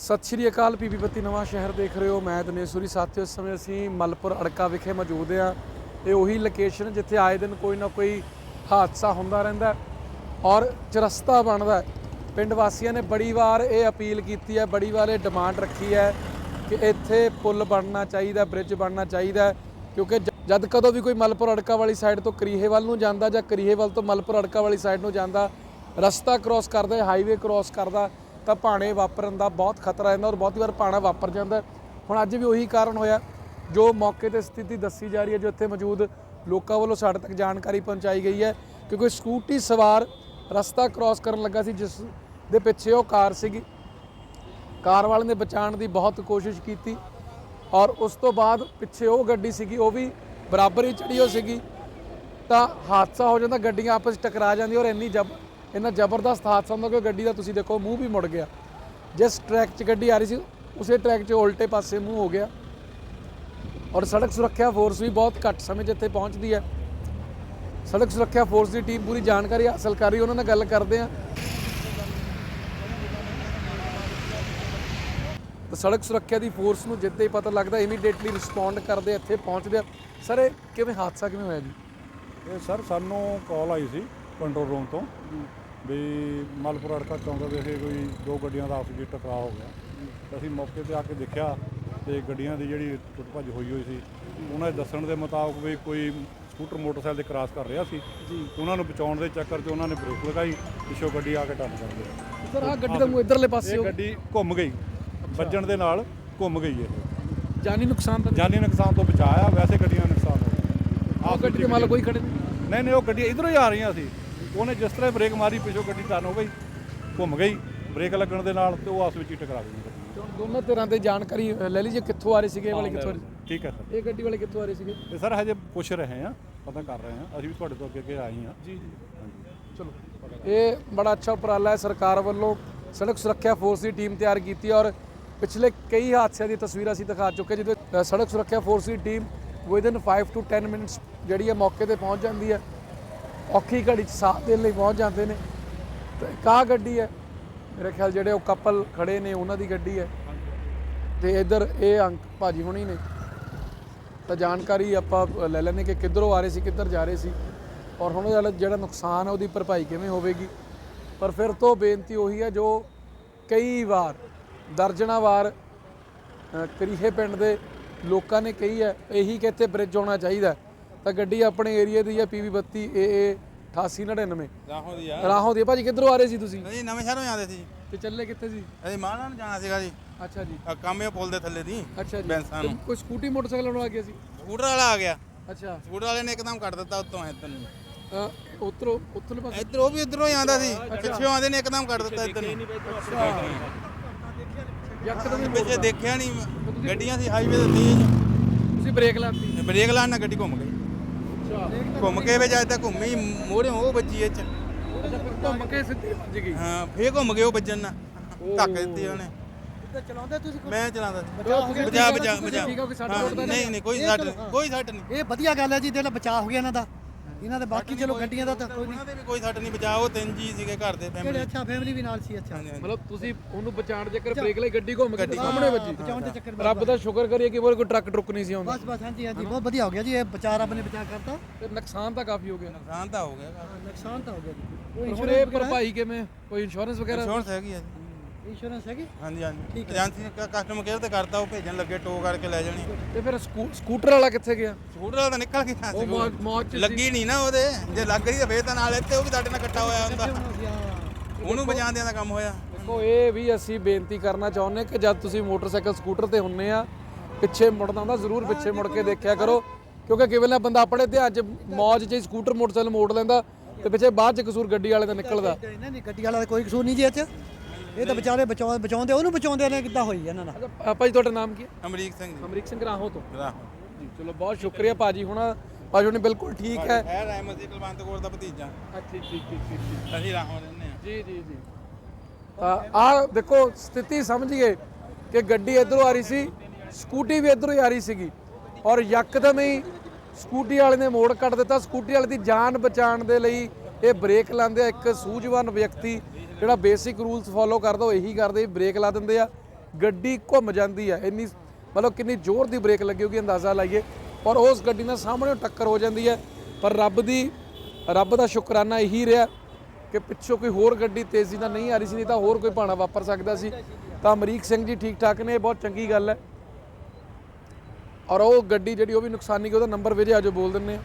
ਸਤਿ ਸ਼੍ਰੀ ਅਕਾਲ ਪੀਪੀ ਬੱਤੀ ਨਵਾਂ ਸ਼ਹਿਰ ਦੇਖ ਰਹੇ ਹੋ। ਮੈਂ ਦਨੇਸ਼ਵਰੀ ਸਾਥੀਓ, ਇਸ ਸਮੇਂ ਅਸੀਂ ਮਲਪੁਰ ਅੜਕਾ ਵਿਖੇ ਮੌਜੂਦ ਹਾਂ। ਇਹ ਉਹੀ ਲੋਕੇਸ਼ਨ ਜਿੱਥੇ ਆਏ ਦਿਨ ਕੋਈ ਨਾ ਕੋਈ ਹਾਦਸਾ ਹੁੰਦਾ ਰਹਿੰਦਾ ਹੈ ਔਰ ਚਰਸਤਾ ਬਣਦਾ ਪਿੰਡ ਵਾਸੀਆਂ ਨੇ ਬੜੀ ਵਾਰ ਇਹ ਅਪੀਲ ਕੀਤੀ ਹੈ, ਬੜੀ ਵਾਰ ਇਹ ਡਿਮਾਂਡ ਰੱਖੀ ਹੈ ਕਿ ਇੱਥੇ ਪੁਲ ਬਣਨਾ ਚਾਹੀਦਾ ਬ੍ਰਿਜ ਬਣਨਾ ਚਾਹੀਦਾ ਕਿਉਂਕਿ ਜ- ਜਦ ਕਦੋਂ ਵੀ ਕੋਈ ਮਲਪੁਰ ਅੜਕਾ ਵਾਲੀ ਸਾਈਡ ਤੋਂ ਕਰੀਹੇ ਵੱਲ ਨੂੰ ਜਾਂਦਾ ਜਾਂ ਕਰੀਹੇ ਵੱਲ ਤੋਂ ਮਲਪੁਰ ਅੜਕਾ ਵਾਲੀ ਸਾਈਡ ਨੂੰ ਜਾਂਦਾ, ਰਸਤਾ ਕ੍ਰਾਸ ਕਰਦਾ ਹਾਈਵੇ ਕ੍ਰਾਸ ਕਰਦਾ ਤਾਂ ਭਾਣੇ ਵਾਪਰਨ ਦਾ ਬਹੁਤ ਖਤਰਾ ਰਹਿੰਦਾ ਔਰ ਬਹੁਤ ਵਾਰ ਭਾਣਾ ਵਾਪਰ ਜਾਂਦਾ ਹੁਣ ਅੱਜ ਵੀ ਉਹੀ ਕਾਰਨ ਹੋਇਆ ਜੋ ਮੌਕੇ ਤੇ ਸਥਿਤੀ ਦੱਸੀ ਜਾ ਰਹੀ ਹੈ, ਜੋ ਇੱਥੇ ਮੌਜੂਦ ਲੋਕਾਂ ਵੱਲੋਂ ਸਾਡੇ ਤੱਕ ਜਾਣਕਾਰੀ ਪਹੁੰਚਾਈ ਗਈ ਹੈ ਕਿ ਕੋਈ ਸਕੂਟੀ ਸਵਾਰ ਰਸਤਾ ਕ੍ਰਾਸ ਕਰਨ ਲੱਗਾ ਸੀ, ਜਿਸ ਦੇ ਪਿੱਛੇ ਉਹ ਕਾਰ ਸੀਗੀ। ਕਾਰ ਵਾਲੇ ਨੇ ਬਚਾਉਣ ਦੀ ਬਹੁਤ ਕੋਸ਼ਿਸ਼ ਕੀਤੀ ਔਰ ਉਸ ਤੋਂ ਬਾਅਦ ਪਿੱਛੇ ਉਹ ਗੱਡੀ ਸੀਗੀ, ਉਹ ਵੀ ਬਰਾਬਰ ਹੀ ਚੜੀ ਹੋ ਸੀਗੀ। ਤਾਂ ਹਾਦਸਾ ਹੋ ਜਾਂਦਾ, ਗੱਡੀਆਂ ਆਪਸ 'ਚ ਟਕਰਾ ਜਾਂਦੀਆਂ ਔਰ ਇੰਨੀ ਜਬ ਇੰਨਾ ਜ਼ਬਰਦਸਤ ਹਾਦਸਾ ਹੁੰਦਾ ਕਿ ਗੱਡੀ ਦਾ ਤੁਸੀਂ ਦੇਖੋ ਮੂੰਹ ਵੀ ਮੁੜ ਗਿਆ। ਜਿਸ ਟਰੈਕ 'ਚ ਗੱਡੀ ਆ ਰਹੀ ਸੀ ਉਸੇ ਟਰੈਕ 'ਚ ਉਲਟੇ ਪਾਸੇ ਮੂੰਹ ਹੋ ਗਿਆ। ਔਰ ਸੜਕ ਸੁਰੱਖਿਆ ਫੋਰਸ ਵੀ ਬਹੁਤ ਘੱਟ ਸਮੇਂ 'ਚ ਇੱਥੇ ਪਹੁੰਚਦੀ ਹੈ। ਸੜਕ ਸੁਰੱਖਿਆ ਫੋਰਸ ਦੀ ਟੀਮ ਪੂਰੀ ਜਾਣਕਾਰੀ ਹਾਸਲ ਕਰ ਰਹੀ ਉਹਨਾਂ ਨਾਲ ਗੱਲ ਕਰਦੇ ਆ। ਤਾਂ ਸੜਕ ਸੁਰੱਖਿਆ ਦੀ ਫੋਰਸ ਨੂੰ ਜਿੱਦਾਂ ਹੀ ਪਤਾ ਲੱਗਦਾ ਇਮੀਡੀਏਟਲੀ ਰਿਸਪੌਂਡ ਕਰਦੇ ਇੱਥੇ ਪਹੁੰਚਦੇ ਆ। ਸਰ ਇਹ ਕਿਵੇਂ ਹਾਦਸਾ ਕਿਵੇਂ ਹੋਇਆ ਜੀ? ਇਹ ਸਰ ਸਾਨੂੰ ਕਾਲ ਆਈ ਸੀ ਕੰਟਰੋਲ ਰੂਮ ਤੋਂ। ਵੀ ਮਲਪੁਰ ਅੜਕਾ ਚੌਂਕ ਦੇ ਵਿਖੇ ਕੋਈ ਦੋ ਗੱਡੀਆਂ ਦਾ ਆਪਸ ਵਿੱਚ ਟਕਰਾਅ ਹੋ ਗਿਆ। ਅਸੀਂ ਮੌਕੇ ਤੇ ਆ ਕੇ ਦੇਖਿਆ ਤੇ ਗੱਡੀਆਂ ਦੀ ਜਿਹੜੀ ਟੁੱਟ ਭੱਜ ਹੋਈ ਹੋਈ ਸੀ ਉਹਨਾਂ ਦੇ ਦੱਸਣ ਦੇ ਮੁਤਾਬਕ ਵੀ ਕੋਈ ਸਕੂਟਰ ਮੋਟਰਸਾਈਕਲ ਤੇ ਕ੍ਰਾਸ ਕਰ ਰਿਹਾ ਸੀ। ਜੀ। ਉਹਨਾਂ ਨੂੰ ਬਚਾਉਣ ਦੇ ਚੱਕਰ 'ਚ ਉਹਨਾਂ ਨੇ ਬ੍ਰੇਕ ਲਗਾਈ ਪਿੱਛੋਂ ਗੱਡੀ ਆ ਕੇ ਟੱਪ ਕਰ ਗਈ। ਸਰ ਆ ਗੱਡੀ ਦਾ ਮੂੰਹ ਇਧਰਲੇ ਪਾਸੇ ਇਹ ਹੋ। ਗੱਡੀ ਘੁੰਮ ਗਈ। ਵੱਜਣ ਦੇ ਨਾਲ ਘੁੰਮ ਗਈ ਇਹ। ਜਾਨੀ ਨੁਕਸਾਨ ਤਾਂ? ਜਾਨੀ ਨੁਕਸਾਨ ਤੋਂ ਬਚਾਇਆ ਵੈਸੇ ਗੱਡੀਆਂ ਦਾ ਨੁਕਸਾਨ ਹੋ ਗਿਆ। ਆਹ ਗੱਡੀ ਦੇ ਮਾਲਕ ਕੋਈ ਖੜੇ ਨਹੀਂ? ਨਹੀਂ ਨਹੀਂ ਉਹ ਗੱਡੀ ਇਧਰੋਂ ਹੀ ਆ ਰਹੀਆਂ ਸੀ। ਉਹਨੇ ਜਿਸ ਤਰ੍ਹਾਂ ਬ੍ਰੇਕ ਮਾਰੀ ਪਿੱਛੋਂ ਗੱਡੀ ਟਰਨ ਹੋ ਗਈ ਘੁੰਮ ਗਈ ਬ੍ਰੇਕ ਲੱਗਣ ਦੇ ਨਾਲ ਤੇ ਉਹ ਆਪਸ ਵਿੱਚ ਹੀ ਟਕਰਾ ਗਈ ਤੇ ਦੋਨਾਂ ਤਰ੍ਹਾਂ ਦੇ ਜਾਣਕਾਰੀ ਲੈ ਲਈ ਜੇ ਕਿੱਥੋਂ ਆ ਰਹੇ ਸੀਗੇ ਇਹ ਵਾਲੇ ਕਿੱਥੋਂ ਆ? ਠੀਕ ਹੈ ਸਰ। ਇਹ ਗੱਡੀ ਵਾਲੇ ਕਿੱਥੋਂ ਆ ਰਹੇ ਸੀਗੇ? ਤੇ ਸਰ ਹਜੇ ਪੁੱਛ ਰਹੇ ਹਾਂ ਪਤਾ ਕਰ ਰਹੇ ਹਾਂ ਅਸੀਂ ਵੀ ਤੁਹਾਡੇ ਤੋਂ ਅੱਗੇ ਅੱਗੇ ਆਏ ਹਾਂ। ਜੀ ਜੀ। ਚਲੋ ਇਹ ਬੜਾ ਅੱਛਾ ਉਪਰਾਲਾ ਹੈ ਸਰਕਾਰ ਵੱਲੋਂ ਸੜਕ ਸੁਰੱਖਿਆ ਫੋਰਸ ਦੀ ਟੀਮ ਤਿਆਰ ਕੀਤੀ ਔਰ ਪਿਛਲੇ ਕਈ ਹਾਦਸਿਆਂ ਦੀ ਤਸਵੀਰਾਂ ਅਸੀਂ ਦਿਖਾ ਚੁੱਕੇ ਜਿਹਦੇ ਸੜਕ ਸੁਰੱਖਿਆ ਫੋਰਸ ਦੀ ਟੀਮ ਵਿਦਨ 5 ਟੂ 10 ਮਿੰਟਸ ਜਿਹੜੀ ਹੈ ਮੌਕੇ ਤੇ ਪਹੁੰਚ ਜਾਂਦੀ ਹੈ। ਔਖੀ ਘੜੀ 'ਚ ਸਾਥ ਦੇਣ ਲਈ ਪਹੁੰਚ ਜਾਂਦੇ ਨੇ। ਤੇ ਕਾ ਗੱਡੀ ਹੈ? ਮੇਰੇ ਖਿਆਲ ਜਿਹੜੇ ਉਹ ਕਪਲ ਖੜੇ ਨੇ, ਉਹਨਾਂ ਦੀ ਗੱਡੀ ਹੈ। ਤੇ ਇੱਧਰ ਇਹ ਅੰਕ ਭਾਜੀ ਹੁਣੀ ਨੇ। ਤਾਂ ਜਾਣਕਾਰੀ ਆਪਾਂ ਲੈ ਲੈਣੇ ਕਿ ਕਿੱਧਰੋਂ ਆ ਰਹੇ ਸੀ, ਕਿੱਧਰ ਜਾ ਰਹੇ ਸੀ। ਔਰ ਹੁਣ ਜਿਹੜਾ ਨੁਕਸਾਨ ਹੈ, ਉਹਦੀ ਭਰਪਾਈ ਕਿਵੇਂ ਹੋਵੇਗੀ? ਪਰ ਫਿਰ ਤੋਂ ਬੇਨਤੀ ਉਹੀ ਹੈ, ਜੋ ਕਈ ਵਾਰ ਦਰਜਣਾ ਵਾਰ ਕਰੀਹੇ ਪਿੰਡ ਦੇ ਲੋਕਾਂ ਨੇ ਕਹੀ ਹੈ, ਇਹੀ ਕਿ ਇੱਥੇ ਬ੍ਰਿਜ ਹੋਣਾ ਚਾਹੀਦਾ ਤਾਂ ਗੱਡੀ ਆਪਣੇ ਏਰੀਆ ਦੀ ਹੈ ਪੀਵੀ 32 ਏ 8899 ਰਾਹੋਂ ਦੀ ਆ। ਰਾਹੋਂ ਦੀ। ਭਾਜੀ ਕਿੱਧਰੋਂ ਆ ਰਹੇ ਸੀ ਤੁਸੀਂ? ਅਸੀਂ ਨਵੇਂ ਸ਼ਹਿਰੋਂ ਜਾਂਦੇ ਸੀ ਤੇ ਚੱਲੇ ਕਿੱਥੇ ਸੀ? ਅਸੀਂ ਮਾਲਾ ਨੂੰ ਜਾਣਾ ਸੀਗਾ ਜੀ। ਅੱਛਾ ਜੀ। ਆ ਕੰਮ ਇਹ ਪੁਲ ਦੇ ਥੱਲੇ ਦੀ ਅੱਛਾ ਜੀ। ਬੈਂਸਾਂ ਨੂੰ। ਤੇ ਕੋਈ ਸਕੂਟੀ ਮੋਟਰਸਾਈਕਲ ਵਾਲਾ ਆ ਗਿਆ ਸੀ? ਸਕੂਟਰ ਵਾਲਾ ਆ ਗਿਆ। ਅੱਛਾ। ਸਕੂਟਰ ਵਾਲੇ ਨੇ ਇੱਕਦਮ ਕੱਟ ਦਿੱਤਾ ਉੱਤੋਂ ਇੱਧਰ ਨੂੰ। ਉਤਰੋ ਉਤਰਲੇ ਪਾਸੇ? ਇੱਧਰ ਉਹ ਵੀ ਇੱਧਰੋਂ ਹੀ ਆਉਂਦਾ ਸੀ। ਪਿੱਛੋਂ ਆਉਂਦੇ ਨੇ ਇੱਕਦਮ ਕੱਟ ਦਿੱਤਾ ਇੱਧਰ ਨੂੰ। ਯਕਦਮ ਹੀ ਪਿੱਛੇ ਦੇਖਿਆ ਨਹੀਂ ਗੱਡੀਆਂ ਸੀ ਹਾਈਵੇ ਤੇ ਤੇਜ਼। ਤੁਸੀਂ ਬ੍ਰੇਕ ਲਾਤੀ। ਬ੍ਰੇਕ ਲਾਉਣ ਨਾਲ ਗੱਡੀ ਘੁੰਮ ਗਈ। ਘੁੰਮ ਕੇ ਵਿੱਚ ਅੱਜ ਤੱਕ ਘੁੰਮੀ ਮੋੜੇ ਉਹ ਵੱਜੀ ਇਹ ਚ। ਘੁੰਮ ਕੇ ਸਿੱਧੀ ਵੱਜ ਗਈ। ਹਾਂ ਫੇਰ ਘੁੰਮ ਗਏ ਉਹ ਵੱਜਣ ਨਾਲ ਧੱਕ ਦਿੱਤੀ ਉਹਨੇ। ਚਲਾਉਂਦੇ ਤੁਸੀਂ ਮੈਂ ਚਲਾਉਂਦਾ ਬਚਾ ਬਚਾ? ਬਚਾ ਕਿ ਤਾਂ ਨਹੀਂ ਨਹੀਂ ਕੋਈ ਸੱਟ ਨਹੀਂ ਕੋਈ ਸੱਟ ਨਹੀਂ। ਇਹ ਵਧੀਆ ਗੱਲ ਹੈ ਜੀ ਜਿਹੜਾ ਬਚਾਅ ਹੋ ਗਿਆ ਇਹਨਾਂ ਦਾ। ਇਹਨਾਂ ਦੇ ਬਾਕੀ ਚਲੋ ਗੱਡੀਆਂ ਦਾ ਤਾਂ ਕੋਈ ਨਹੀਂ। ਉਹਨਾਂ ਦੇ ਵੀ ਕੋਈ ਸੱਟ ਨਹੀਂ ਬਚਾ ਉਹ ਤਿੰਨ ਜੀ ਸੀਗੇ ਘਰ ਦੇ ਕਿਹੜੇ? ਫੈਮਿਲੀ ਅੱਛਾ ਫੈਮਿਲੀ ਵੀ ਨਾਲ ਸੀ ਅੱਛਾ। ਮਤਲਬ ਤੁਸੀਂ ਉਹਨੂੰ ਬਚਾਉਣ ਦੇ ਚੱਕਰ ਬ੍ਰੇਕ ਲਈ ਗੱਡੀ ਘੁੰਮ ਕੇ ਸਾਹਮਣੇ ਵੱਜੀ। ਬਚਾਉਣ ਦੇ ਚੱਕਰ ਰੱਬ ਦਾ ਸ਼ੁਕਰ ਕਰੀਏ ਕਿ ਹੋਰ ਕੋਈ ਟਰੱਕ ਟਰੁੱਕ ਨਹੀਂ ਸੀ ਆਉਂਦਾ। ਬਸ ਬਸ ਹਾਂਜੀ ਹਾਂਜੀ ਬਹੁਤ ਵਧੀਆ ਹੋ ਗਿਆ ਜੀ ਇਹ ਬਚਾਅ ਰੱਬ ਨੇ ਬਚਾਅ ਕਰਤਾ। ਤੇ ਨੁਕਸਾਨ ਤਾਂ ਕਾਫੀ ਹੋ ਗਿਆ। ਨੁਕਸਾਨ ਤਾਂ ਹੋ ਗਿਆ ਨੁਕਸਾਨ ਤਾਂ ਹੋ ਗਿਆ ਜੀ। ਪਰ ਉਹ ਹੁਣ ਇਹ ਭਰਪਾਈ ਕਿਵੇਂ? ਕੋਈ ਇੰਸ਼ੋਰੈਂਸ ਵਗੈਰਾ? ਇੰਸ਼ੋਰੈਂਸ ਹੈਗੀ ਆ ਜੀ। ਇੰਸ਼ੋਰੈਂਸ ਹੈਗੀ? ਹਾਂਜੀ ਹਾਂਜੀ। ਏਜੰਸੀ ਨੇ ਕਸਟਮਰ ਕੇਅਰ ਤੇ ਕਰਤਾ ਉਹ ਭੇਜਣ ਲੱਗੇ ਟੋ ਕਰਕੇ ਲੈ ਜਾਣੀ। ਤੇ ਫਿਰ ਸਕੂ- ਸਕੂਟਰ ਵਾਲਾ ਕਿੱਥੇ ਗਿਆ? ਸਕੂਟਰ ਵਾਲਾ ਤਾਂ ਨਿਕਲ ਗਿਆ ਉਹ ਮੌਜ ਮੌਜ ਚ ਸੀ। ਲੱਗੀ ਨਹੀਂ ਨਾ ਉਹਦੇ। ਜੇ ਲੱਗ ਰਹੀ ਤਾਂ ਫੇਰ ਤਾਂ ਨਾਲ ਇੱਥੇ ਉਹ ਵੀ ਸਾਡੇ ਨਾਲ ਇਕੱਠਾ ਹੋਇਆ ਹੁੰਦਾ। ਉਹਨੂੰ ਬਚਾਉਣ ਦਾ ਕੰਮ ਹੋਇਆ। ਦੇਖੋ ਇਹ ਵੀ ਅਸੀਂ ਬੇਨਤੀ ਕਰਨਾ ਚਾਹੁੰਦੇ ਕਿ ਜਦ ਤੁਸੀਂ ਮੋਟਰਸਾਈਕਲ ਸਕੂਟਰ ਤੇ ਹੁੰਨੇ ਆ ਪਿੱਛੇ ਮੁੜਨਾ ਹੁੰਦਾ ਜ਼ਰੂਰ ਪਿੱਛੇ ਮੁੜ ਕੇ ਦੇਖਿਆ ਕਰੋ। ਕਿਉਂਕਿ ਕਿਵੇਂ ਨਾ ਬੰਦਾ ਆਪਣੇ ਧਿਆਨ 'ਚ ਮੌਜ 'ਚ ਹੀ ਸਕੂਟਰ ਮੋਟਰਸਾਈਕਲ ਮੋੜ ਲੈਂਦਾ ਤੇ ਪਿੱਛੇ ਬਾਅਦ 'ਚ ਕਸੂਰ ਗੱਡੀ ਵਾਲੇ ਦਾ ਨਿਕਲਦਾ। ਨਹੀਂ ਨਹੀਂ ਗੱਡੀ ਵਾਲਾ ਦਾ ਕੋਈ ਕਸੂਰ ਨਹੀਂ ਜੀ ਇਹ ਚ। ਇਹ ਤਾਂ ਵਿਚਾਰੇ ਬਚਾਉ ਬਚਾਉਂਦੇ ਉਹਨੂੰ ਬਚਾਉਂਦੇ ਨੇ ਕਿੱਦਾਂ ਹੋਈ ਇਹਨਾਂ ਨਾਲ? ਅੱਛਾ ਭਾਜੀ ਤੁਹਾਡਾ ਨਾਮ ਕੀ ਹੈ? ਅਮਰੀਕ ਸਿੰਘ ਜੀ। ਅਮਰੀਕ ਸਿੰਘ ਰਾਹੋਂ ਤੋਂ? ਰਾਹੋਂ। ਜੀ ਚਲੋ ਬਹੁਤ ਸ਼ੁਕਰੀਆ ਭਾਜੀ ਹੁਣ ਭਾਜੀ ਹੁਣੇ ਬਿਲਕੁਲ ਠੀਕ ਹੈ। ਹੈ ਰਹਿਮਤ ਜੀ ਕੁਲਵੰਤ ਕੌਰ ਦਾ ਭਤੀਜਾ। ਠੀਕ ਠੀਕ ਠੀਕ ਠੀਕ ਅਸੀਂ ਰਾਹੋਂ ਰਹਿੰਦੇ ਆ ਜੀ ਜੀ ਜੀ। ਆ ਦੇਖੋ ਸਥਿਤੀ ਸਮਝੀਏ ਕਿ ਗੱਡੀ ਇਧਰੋਂ ਆ ਰਹੀ ਸੀ ਸਕੂਟੀ ਵੀ ਇਧਰੋਂ ਹੀ ਆ ਰਹੀ ਸੀਗੀ। ਔਰ ਯਕਦਮ ਹੀ ਸਕੂਟੀ ਵਾਲੇ ਨੇ ਮੋੜ ਕੱਟ ਦਿੱਤਾ। ਸਕੂਟੀ ਵਾਲੇ ਦੀ ਜਾਨ ਬਚਾਉਣ ਦੇ ਲਈ ਇਹ ਬ੍ਰੇਕ ਲਾਉਂਦੇ ਆ ਇੱਕ ਸੂਝਵਾਨ ਵਿਅਕਤੀ। ਜਿਹੜਾ ਬੇਸਿਕ ਰੂਲਸ ਫੋਲੋ ਕਰਦਾ, ਉਹ ਇਹੀ ਕਰਦੇ ਬ੍ਰੇਕ ਲਾ ਦਿੰਦੇ ਆ, ਗੱਡੀ ਘੁੰਮ ਜਾਂਦੀ ਹੈ ਇੰਨੀ ਮਤਲਬ ਕਿੰਨੀ ਜ਼ੋਰ ਦੀ ਬ੍ਰੇਕ ਲੱਗੀ ਹੋਗੀ ਅੰਦਾਜ਼ਾ ਲਾਈਏ ਔਰ ਉਸ ਗੱਡੀ ਨਾਲ ਸਾਹਮਣੇ ਟੱਕਰ ਹੋ ਜਾਂਦੀ ਹੈ ਪਰ ਰੱਬ ਦੀ, ਰੱਬ ਦਾ ਸ਼ੁਕਰਾਨਾ ਇਹੀ ਰਿਹਾ ਕਿ ਪਿੱਛੋਂ ਕੋਈ ਹੋਰ ਗੱਡੀ ਤੇਜ਼ੀ ਨਾਲ ਨਹੀਂ ਆ ਰਹੀ ਸੀ, ਨਹੀਂ ਤਾਂ ਹੋਰ ਕੋਈ ਭਾਣਾ ਵਾਪਰ ਸਕਦਾ ਸੀ। ਤਾਂ ਅਮਰੀਕ ਸਿੰਘ ਜੀ ਠੀਕ ਠਾਕ ਨੇ ਇਹ ਬਹੁਤ ਚੰਗੀ ਗੱਲ ਹੈ। ਔਰ ਉਹ ਗੱਡੀ ਜਿਹੜੀ, ਉਹ ਵੀ ਨੁਕਸਾਨੀ ਗਈ ਉਹਦਾ ਨੰਬਰ ਵੀਰੇ ਆਜੋ ਬੋਲ ਦਿੰਨੇ ਆ।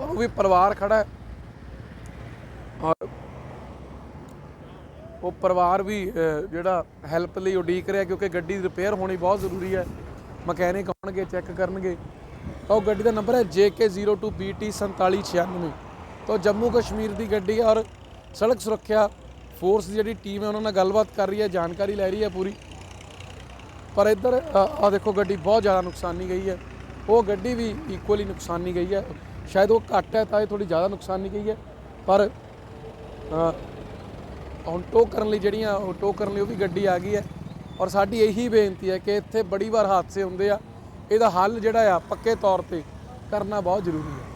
ਔਰ ਉਹ ਵੀ ਪਰਿਵਾਰ ਖੜਾ ਹੈ। ਔਰ ਉਹ ਪਰਿਵਾਰ ਵੀ ਜਿਹੜਾ ਹੈਲਪ ਲਈ ਉਡੀਕ ਰਿਹਾ ਕਿਉਂਕਿ ਗੱਡੀ ਦੀ ਰਿਪੇਅਰ ਹੋਣੀ ਬਹੁਤ ਜ਼ਰੂਰੀ ਹੈ। ਮਕੈਨਿਕ ਆਉਣਗੇ ਚੈੱਕ ਕਰਨਗੇ। ਤਾਂ ਉਹ ਗੱਡੀ ਦਾ ਨੰਬਰ ਹੈ JK02BT4796 ਤਾਂ ਜੰਮੂ ਕਸ਼ਮੀਰ ਦੀ ਗੱਡੀ ਔਰ ਸੜਕ ਸੁਰੱਖਿਆ ਫੋਰਸ ਦੀ ਜਿਹੜੀ ਟੀਮ ਹੈ, ਉਹਨਾਂ ਨਾਲ ਗੱਲਬਾਤ ਕਰ ਰਹੀ ਹੈ, ਜਾਣਕਾਰੀ ਲੈ ਰਹੀ ਹੈ ਪੂਰੀ। ਪਰ ਇੱਧਰ ਆ ਦੇਖੋ ਗੱਡੀ ਬਹੁਤ ਜ਼ਿਆਦਾ ਨੁਕਸਾਨੀ ਗਈ ਹੈ। ਉਹ ਗੱਡੀ ਵੀ ਇਕੁਅਲੀ ਨੁਕਸਾਨੀ ਗਈ ਹੈ। ਸ਼ਾਇਦ ਉਹ ਘੱਟ ਹੈ, ਤਾਂ ਇਹ ਥੋੜੀ ਜ਼ਿਆਦਾ ਨੁਕਸਾਨੀ ਗਈ ਹੈ। ਪਰ ਹੁਣ ਟੋ ਕਰਨ ਲਈ ਜਿਹੜੀਆਂ ਉਹ ਟੋ ਕਰਨ ਲਈ ਉਹ ਵੀ ਗੱਡੀ ਆ ਗਈ ਹੈ। ਔਰ ਸਾਡੀ ਇਹੀ ਬੇਨਤੀ ਹੈ ਕਿ ਇੱਥੇ ਬੜੀ ਵਾਰ ਹਾਦਸੇ ਹੁੰਦੇ ਆ। ਇਹਦਾ ਹੱਲ ਜਿਹੜਾ ਆ, ਪੱਕੇ ਤੌਰ ਤੇ ਕਰਨਾ ਬਹੁਤ ਜ਼ਰੂਰੀ ਹੈ।